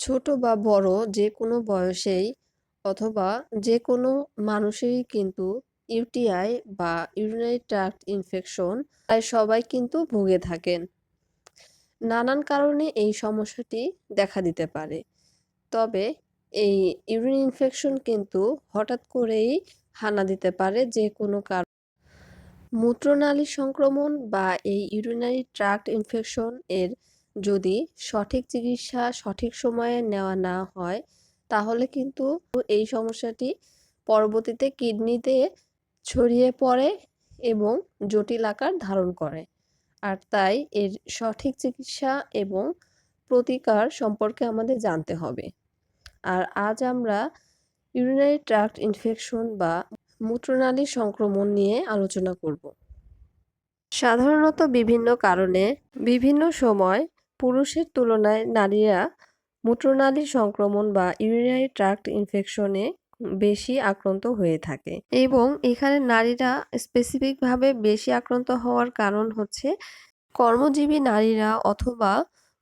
ছোট বা বড় যে কোনো বয়সেই অথবা যে কোনো মানুষেরই কিন্তু ইউটিআই বা ইউরিনারি ট্র্যাক্ট ইনফেকশন প্রায় সবাই কিন্তু ভুগে থাকেন। নানান কারণে এই সমস্যাটি দেখা দিতে পারে। তবে এই ইউরিন ইনফেকশন কিন্তু হঠাৎ করেই হানা দিতে পারে যে কোনো কারণ মূত্রনালী সংক্রমণ বা এই ইউরিনারি ট্র্যাক্ট ইনফেকশন এর যদি সঠিক চিকিৎসা সঠিক সময়ে নেওয়া না হয়, তাহলে কিন্তু এই সমস্যাটি পরবর্তীতে কিডনিতে ছড়িয়ে পড়ে এবং জটিল আকার ধারণ করে। আর তাই এর সঠিক চিকিৎসা এবং প্রতিকার সম্পর্কে আমাদের জানতে হবে। আর আজ আমরা ইউরিনারি ট্রাক্ট ইনফেকশন বা মূত্রনালী সংক্রমণ নিয়ে আলোচনা করব। সাধারণত বিভিন্ন কারণে বিভিন্ন সময় পুরুষের তুলনায় নারীরা মূত্রনালী সংক্রমণ বা ইউরিনারি ট্রাক্ট ইনফেকশনে বেশি আক্রান্ত হয়ে থাকে। এবং এখানে নারীরা স্পেসিফিকভাবে বেশি আক্রান্ত হওয়ার কারণ হচ্ছে কর্মজীবী নারীরা অথবা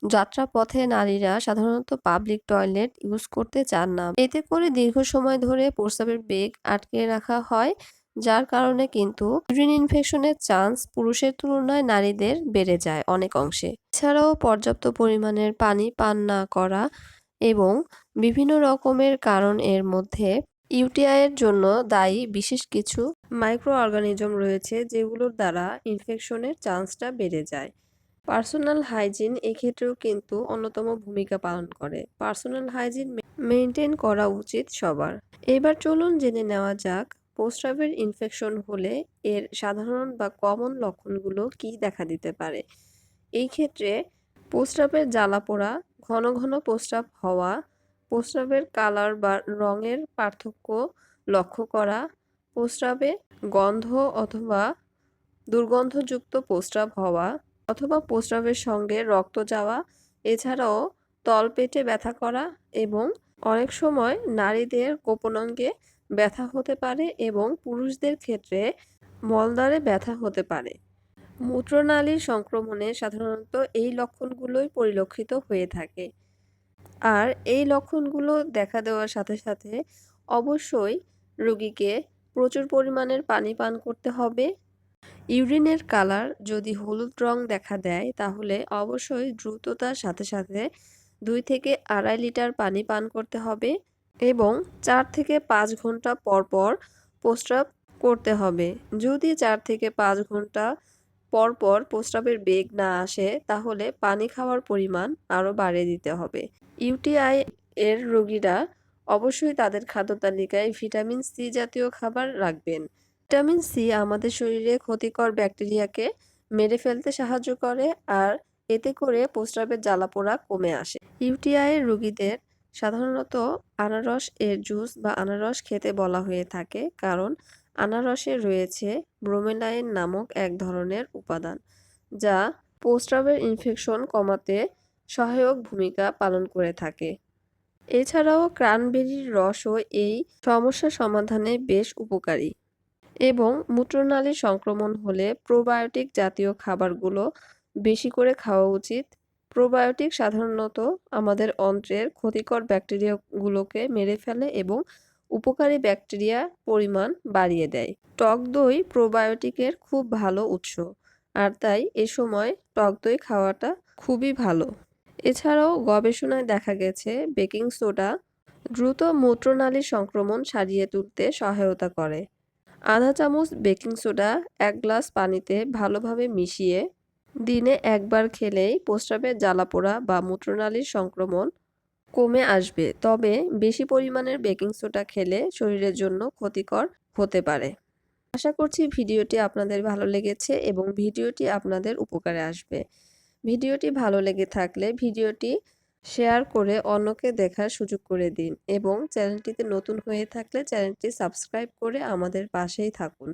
যাত্রাপথে নারীরা সাধারণত পাবলিক টয়লেট ইউজ করতে চান না। এতে করে দীর্ঘ সময় ধরে প্রস্রাবের বেগ আটকে রাখা হয়, যার কারণে কিন্তু ইউরিন ইনফেকশনের চান্স পুরুষের তুলনায় নারীদের বেড়ে যায় অনেক অংশে। এছাড়াও পর্যাপ্ত পরিমাণের পানি পান না করা এবং বিভিন্ন রকমের কারণ এর মধ্যে ইউটিআই এর জন্য দায়ী বিশেষ কিছু মাইক্রো অর্গানিজম রয়েছে যেগুলোর দ্বারা ইনফেকশনের চান্সটা বেড়ে যায়। পার্সোনাল হাইজিন এক্ষেত্রেও কিন্তু অন্যতম ভূমিকা পালন করে। পার্সোনাল হাইজিন মেনটেন করা উচিত সবার। এবার চলুন জেনে নেওয়া যাক প্রস্রাবের ইনফেকশন হলে এর সাধারণ বা কমন লক্ষণগুলো কি দেখা দিতে পারে। এই ক্ষেত্রে প্রস্রাবের জ্বালা পোড়া ঘন ঘন প্রস্রাব হওয়া প্রস্রাবের কালার বা রঙের পার্থক্য লক্ষ্য করা প্রস্রাবে গন্ধ অথবা দুর্গন্ধযুক্ত প্রস্রাব হওয়া অথবা প্রস্রাবের সঙ্গে রক্ত যাওয়া, এছাড়াও তলপেটে ব্যথা করা এবং অনেক সময় নারীদের গোপনাঙ্গে ব্যথা হতে পারে এবং পুরুষদের ক্ষেত্রে মলদ্বারে ব্যথা হতে পারে। মূত্রনালীর সংক্রমণে সাধারণত এই লক্ষণগুলোই পরিলক্ষিত হয়ে থাকে। আর এই লক্ষণগুলো দেখা দেওয়ার সাথে সাথে অবশ্যই রোগীকে প্রচুর পরিমাণের পানি পান করতে হবে। ইউরিনের কালার যদি হলুদ রং দেখা দেয়, তাহলে অবশ্যই দ্রুততার সাথে সাথে দুই থেকে আড়াই লিটার পানি পান করতে হবে এবং চার থেকে পাঁচ ঘণ্টা পর পর প্রস্রাব করতে হবে। যদি চার থেকে পাঁচ ঘণ্টা পর পর প্রস্রাবের বেগ না আসে, তাহলে পানি খাওয়ার পরিমাণ আরও বাড়িয়ে দিতে হবে। ইউটিআই এর রোগীরা অবশ্যই তাদের খাদ্য তালিকায় ভিটামিন সি জাতীয় খাবার রাখবেন। ভিটামিন সি আমাদের শরীরে ক্ষতিকর ব্যাকটেরিয়াকে মেরে ফেলতে সাহায্য করে আর এতে করে প্রস্রাবের জ্বালাপোড়া কমে আসে। ইউটিআই রোগীদের সাধারণত আনারস এর জুস বা আনারস খেতে বলা হয়ে থাকে কারণ আনারসে রয়েছে ব্রোমেলাইন নামক এক ধরনের উপাদান, যা প্রস্রাবের ইনফেকশন কমাতে সহায়ক ভূমিকা পালন করে থাকে। এছাড়াও ক্রানবেরির রসও এই সমস্যা সমাধানে বেশ উপকারী এবং মূত্রনালীর সংক্রমণ হলে প্রোবায়োটিক জাতীয় খাবারগুলো বেশি করে খাওয়া উচিত প্রোবায়োটিক সাধারণত আমাদের অন্ত্রের ক্ষতিকর ব্যাকটেরিয়াগুলোকে মেরে ফেলে এবং উপকারী ব্যাকটেরিয়া পরিমাণ বাড়িয়ে দেয়। টক দই প্রোবায়োটিকের খুব ভালো উৎস, আর তাই এ সময় টক দই খাওয়াটা খুবই ভালো। এছাড়াও গবেষণায় দেখা গেছে বেকিং সোডা দ্রুত মূত্রনালীর সংক্রমণ সারিয়ে তুলতে সহায়তা করে। আধা চামচ বেকিং সোডা এক গ্লাস পানিতে ভালোভাবে মিশিয়ে দিনে একবার খেলেই প্রস্রাবের জ্বালাপোড়া বা মূত্রনালীর সংক্রমণ কমে আসবে। তবে বেশি পরিমাণের বেকিং সোডা খেলে শরীরের জন্য ক্ষতিকর হতে পারে। আশা করছি ভিডিওটি আপনাদের ভালো লেগেছে এবং ভিডিওটি আপনাদের উপকারে আসবে। ভিডিওটি ভালো লেগে থাকলে ভিডিওটি শেয়ার করে অন্যকে দেখার সুযোগ করে দিন এবং চ্যানেলটিতে নতুন হয়ে থাকলে চ্যানেলটি সাবস্ক্রাইব করে আমাদের পাশেই থাকুন।